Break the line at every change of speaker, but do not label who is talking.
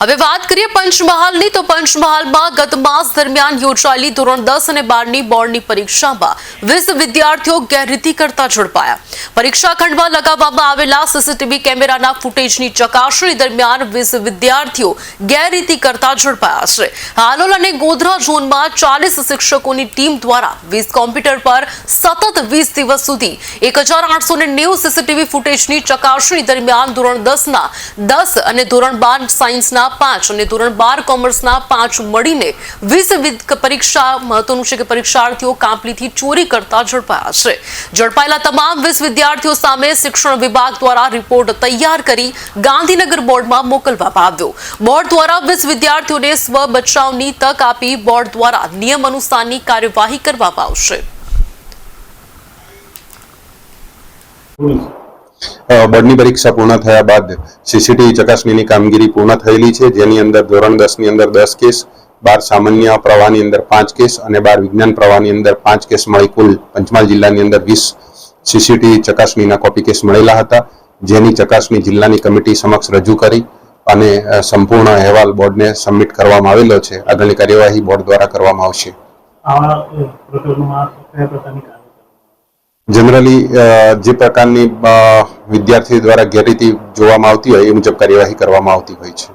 હવે વાત કરીએ પંચમહાલની, તો પંચમહાલમાં ગત માસ દરમિયાન યોજાયેલી ધોરણ દસ અને બારની બોર્ડની પરીક્ષામાં વીસ વિદ્યાર્થીઓ ગેરરીતિ કરતા ઝડપાયા. પરીક્ષા ખંડમાં લગાવવામાં આવેલા સીસીટીવી કેમેરાના ફૂટેજની ચકાસણી દરમિયાન વીસ વિદ્યાર્થીઓ ગેરરીતિ કરતા ઝડપાયા છે. હાલોલ અને ગોધરા ઝોનમાં ચાલીસ શિક્ષકોની ટીમ દ્વારા વીસ કોમ્પ્યુટર પર સતત વીસ દિવસ સુધી એક હજાર આઠસો નેવું સીસીટીવી ફૂટેજની ચકાસણી દરમિયાન ધોરણ દસના દસ અને ધોરણ બાર સાયન્સના પાંચ અને ધોરણ બાર કોમર્સના પાંચ મળીને વીસ પરીક્ષા મહત્વનું છે કે પરીક્ષાર્થીઓ કાંપલીથી ચોરી કરતા ઝડપાયા છે. ઝડપાયેલા તમામ વીસ વિદ્યાર્થીઓ સામે શિક્ષણ વિભાગ દ્વારા રિપોર્ટ તૈયાર કરી ગાંધીનગર બોર્ડમાં મોકલવામાં આવ્યો. બોર્ડ દ્વારા વીસ વિદ્યાર્થીઓને સ્વ બચાવની તક આપી બોર્ડ દ્વારા નિયમ અનુસારની કાર્યવાહી કરવામાં આવશે.
બોર્ડની પરીક્ષા પૂર્ણ થયા બાદ સીસીટીવી ચકાસણીની કામગીરી પૂર્ણ થયેલી છે. જેની અંદર ધોરણ દસની અંદર દસ કેસ બાર સામાન્ય પ્રવાહની અંદર પાંચ કેસ અને બાર વિજ્ઞાન પ્રવાહની અંદર પાંચ કેસ મળી. કુલ પંચમહાલ જિલ્લાની અંદર વીસ સીસીટીવી ચકાસણીના કોપી કેસ મળેલા હતા. જેની ચકાસણી જિલ્લાની કમિટી સમક્ષ રજૂ કરી અને સંપૂર્ણ અહેવાલ બોર્ડને સબમિટ કરવામાં આવેલો છે. આગળની કાર્યવાહી બોર્ડ દ્વારા કરવામાં આવશે. જનરલી જે પ્રકારની અ, વિદ્યાર્થી દ્વારા ગેરરીતિ જોવામાં આવતી હોય એ મુજબ કાર્યવાહી કરવામાં આવતી હોય છે.